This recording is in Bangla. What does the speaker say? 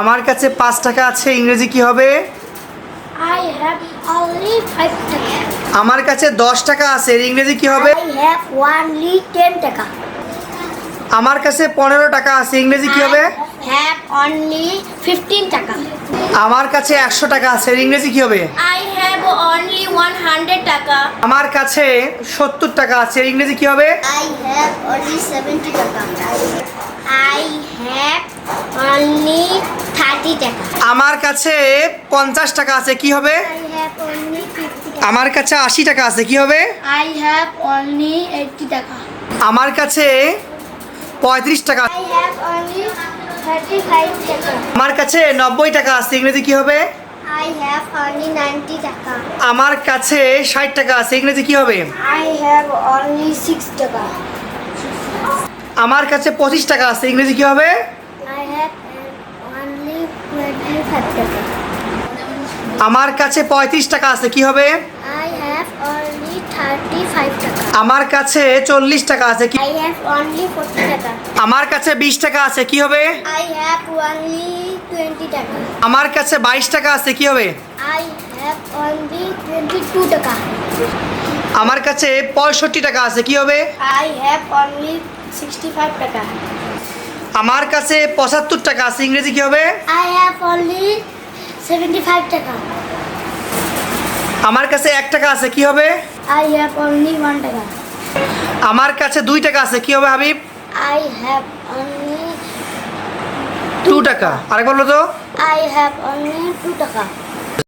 আমার কাছে পাঁচ টাকা আছে ইংরেজি কি হবে? আমার কাছে দশ টাকা আছে ইংরেজি কি হবে? আমার কাছে পনেরো টাকা আছে ইংরেজি কি হবে? আমার কাছে একশো টাকা আছে ইংরেজি কি হবে? আমার কাছে সত্তর টাকা আছে ইংরেজি কি হবে? আমার কাছে পঞ্চাশ টাকা আছে কি হবে. আমার কাছে আশি টাকা আছে কি হবে taka. আমার কাছে পঁয়ত্রিশ টাকা. আমার কাছে নব্বই টাকা আছে ইংরেজি কি হবে taka. আমার কাছে ষাট টাকা আছে ইংরেজি কি হবে. আমার কাছে পঁচিশ টাকা আছে ইংরেজি কি হবে আমার কাছে পঁয়ত্রিশ টাকা আছে কি হবে? আমার কাছে চল্লিশ টাকা আছে আমার কাছে বিশ টাকা আছে কি হবে? আমার কাছে বাইশ টাকা আছে কি হবে? আমার কাছে পঁয়ষট্টি টাকা আছে কি হবে? আই হ্যাভ অনলি টাকা। আমার কাছে পঁচাত্তর টাকা আছে ইংরেজি কি হবে? আমার কাছে এক টাকা আছে কি হবে? আমার কাছে দুই টাকা আছে কি হবে হাবিব? টু টাকা। আরেকবার বলো তো। আই হ্যাভ অনলি টু টাকা।